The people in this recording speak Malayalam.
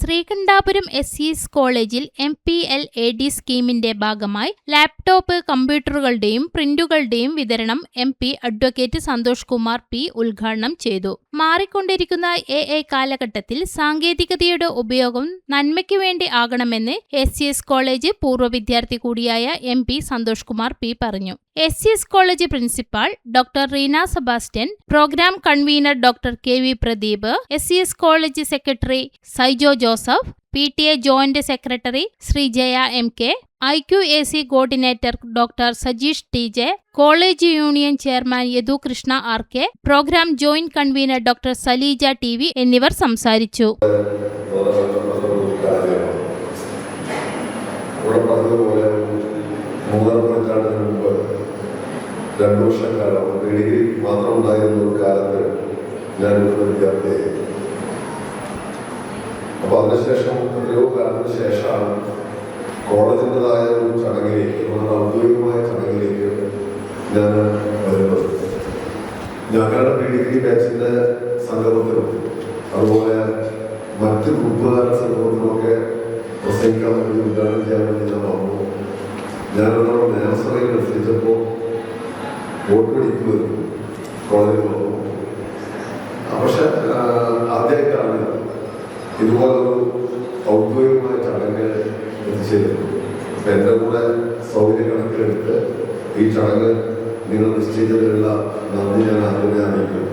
മംഗലാപുരം എസ് ഇസ് കോളേജിൽ M P L A D സ്കീമിന്റെ ഭാഗമായി ലാപ്ടോപ്പ് കമ്പ്യൂട്ടറുകളുടെയും പ്രിന്റുകളുടെയും വിതരണം M P advocate Santhosh Kumar P ഉദ്ഘാടനം ചെയ്തു. മാറിക്കൊണ്ടിരിക്കുന്ന എ ഐ കാലഘട്ടത്തിൽ സാങ്കേതികതയുടെ ഉപയോഗം നന്മയ്ക്ക് വേണ്ടി ആകണമെന്ന് എസ് സി എസ് കോളേജ് പൂർവ വിദ്യാർത്ഥി കൂടിയായ M P Santhosh Kumar P പറഞ്ഞു. S C S college principal doctor Reena Sebastian programme convener doctor K V Pradeep S C S college secretary Saijo Joseph P T A joint secretary Sreejaya M K I Q A C coordinator doctor Sajeesh T J college union chairman Yadu Krishna R K programme joint convener doctor Saleeja T V എന്നിവർ സംസാരിച്ചു. രണ്ടു വർഷക്കാലം ഡിഗ്രി മാത്രം ഉണ്ടായിരുന്ന ഒരു കാലത്ത് ഞാൻ ഇവിടെ അപ്പോൾ അപ്പൊ അതിനുശേഷം എത്രയോ കാലത്തിന് ശേഷമാണ് കോളേജിന്റെതായ ഒരു ചടങ്ങിലേക്ക് നമ്മുടെ ഔദ്യോഗികമായ ചടങ്ങിലേക്ക് ഞാൻ വരുന്നത്. ഞങ്ങളുടെ പി ഡിഗ്രി ബാച്ചിന്റെ സംഗമത്തിലും അതുപോലെ മറ്റ് ഗ്രൂപ്പുകാരുടെ സംഗമത്തിലുമൊക്കെ പ്രസംഗിക്കാൻ വേണ്ടി ഉദ്ഘാടനം ചെയ്യാൻ വേണ്ടി ഞാൻ വന്നു. ഞാനൊരു നിയമസഭയിൽ മത്സരിച്ചപ്പോൾ വോട്ട് പിടിക്കുമായിരുന്നു കോളേജിൽ വന്നു. പക്ഷെ ആദ്യമായിട്ടാണ് ഇതുപോലൊരു എന്റെ കൂടെ സൗകര്യം കണക്കിലെടുത്ത് ഈ ചടങ്ങ് നിങ്ങൾ നിശ്ചയിച്ചതിലുള്ള നന്ദി ഞാൻ ആദ്യമേ അറിയിക്കുന്നു.